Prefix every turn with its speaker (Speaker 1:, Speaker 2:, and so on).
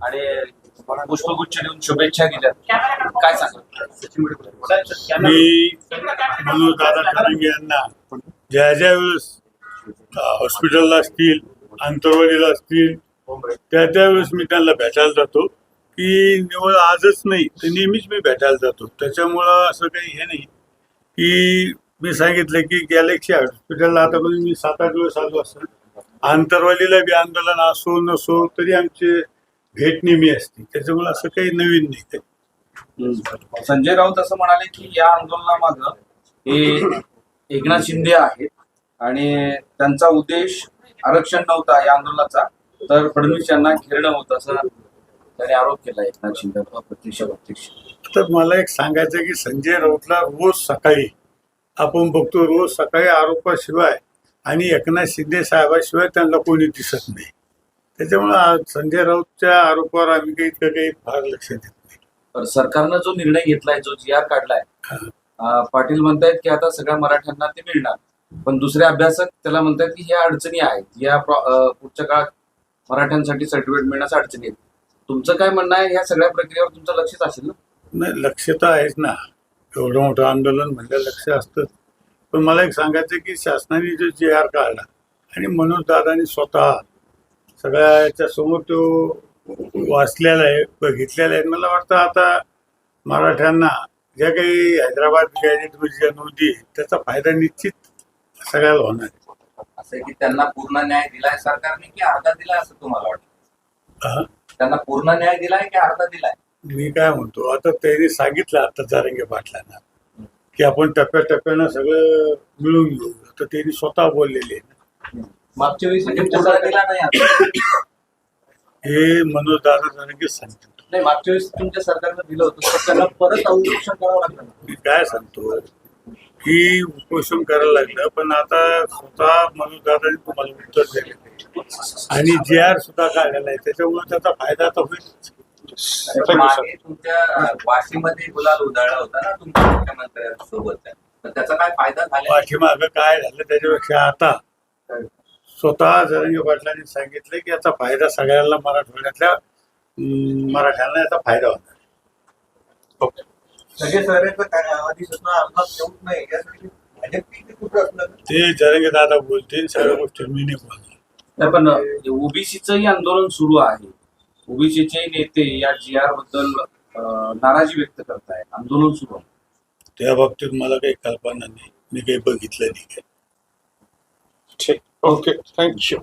Speaker 1: आणि पुष्पगुच्छ देऊन शुभेच्छा दिल्या काय सांगा
Speaker 2: मी म्हणून दादा ठाकरे यांना ज्या ज्या वेळेस हॉस्पिटलला असतील आंतरवाडीला असतील त्या त्यावेळेस मी त्यांना भेटायला जातो. की निवड आजच नाही तर नेहमीच मी भेटायला जातो. त्याच्यामुळं असं काही हे नाही. की मी सांगितलं की गॅलेक्सी हॉस्पिटलला आता मी सात आठ दिवस आलो असतो आंतरवालीला बी आंदोलन असो नसो तरी आमचे भेट नेहमी असते. त्याच्यामुळे असं काही नवीन नाही काही.
Speaker 1: संजय राऊत असं म्हणाले की या आंदोलनामाग हे एकनाथ शिंदे आहेत आणि त्यांचा उद्देश आरक्षण नव्हता या आंदोलनाचा तर फडणवीस यांना घेरणं होतं असं त्याने आरोप केला एकनाथ शिंदे अप्रत्यक्ष प्रत्यक्ष.
Speaker 2: तर मला एक सांगायचं की संजय राऊतला रोज सकाळी आपण बघतो रोज सकाळी आरोपाशिवाय आणि एकनाथ शिंदे साहेबाशिवाय त्यांना कोणी दिसत नाही. त्याच्यामुळे संजय राऊतच्या आरोपावर आम्ही काही इतकं काही फार लक्ष देत नाही.
Speaker 1: तर सरकारनं जो निर्णय घेतलाय जो जी आर काढलाय पाटील म्हणतायत की आता सगळ्या मराठ्यांना ते मिळणार. पण दुसरे अभ्यासक त्याला म्हणतायत की ह्या अडचणी आहेत. या पुढच्या काळात मराठ्यांसाठी सर्टिफिकेट मिळण्याच्या अडचणी आहेत. तुमचं काय म्हणणं आहे? ह्या सगळ्या प्रक्रियेवर तुमचं लक्षच असेल ना?
Speaker 2: नाही लक्ष तर आहेच ना. एवढं मोठं आंदोलन म्हणजे लक्ष असतं पण मला एक सांगायचं की शासनाने जो जी आर काढला आणि मनोज दादानी स्वतः सगळ्याच्या समोर तो वाचलेला आहे बघितलेला आहे. मला वाटतं आता मराठ्यांना ज्या काही हैदराबाद ज्या नोंदी त्याचा फायदा निश्चित सगळ्याला होणार आहे.
Speaker 3: असं की त्यांना पूर्ण न्याय दिलाय सरकारने की अर्धा दिलाय असं तुम्हाला वाटतं? त्यांना पूर्ण न्याय दिलाय की अर्धा दिलाय?
Speaker 2: मी काय म्हणतो आता त्यांनी सांगितलं आता जारंगे पाटलांना की आपण टप्प्याटप्प्यानं सगळं मिळून घेऊ. तर त्यांनी स्वतः बोललेले
Speaker 1: मागच्या वेळी
Speaker 3: म्हणजे दिला नाही आता.
Speaker 2: हे मनोज दादा जारंगे सांगतो.
Speaker 1: नाही मागच्या वेळेस तुमच्या सरकारनं दिलं होतं तर त्यांना परत करावं लागलं. ना.
Speaker 2: मी काय सांगतो की उपोषण करायला लागलं पण आता स्वतः मनोज दादाने तुम्हाला उत्तर आहे आणि जे आर सुद्धा काढलेला आहे त्याच्यामुळे त्याचा फायदा आता होईल
Speaker 3: मागे तुमच्या वाशीमध्ये गुलाल उधळला होता ना तुमच्या मुख्यमंत्र्यांसोबत. तर त्याचा काय फायदा झाला?
Speaker 2: पाठीमागं काय झालं त्याच्यापेक्षा आता? स्वतः जरंगे पाटलांनी सांगितलं की याचा फायदा सगळ्यांना मराठवाड्यातल्या मराठ्यांना याचा फायदा होणार.
Speaker 4: सगळे सगळ्यांचं काय अधिसूचना यासाठी ते
Speaker 2: जरंगे दादा बोलतील सगळ्या गोष्टी मी नाही बोलणार.
Speaker 1: नाही पण ओबीसीचंही आंदोलन सुरू आहे. ओबीसीचे नेते या जी आरबद्दल नाराजी व्यक्त करताय आंदोलन सुरू आहे.
Speaker 2: त्या बाबतीत मला काही कल्पना नाही. मी काही बघितलं नाही
Speaker 5: ठीक. Okay thank you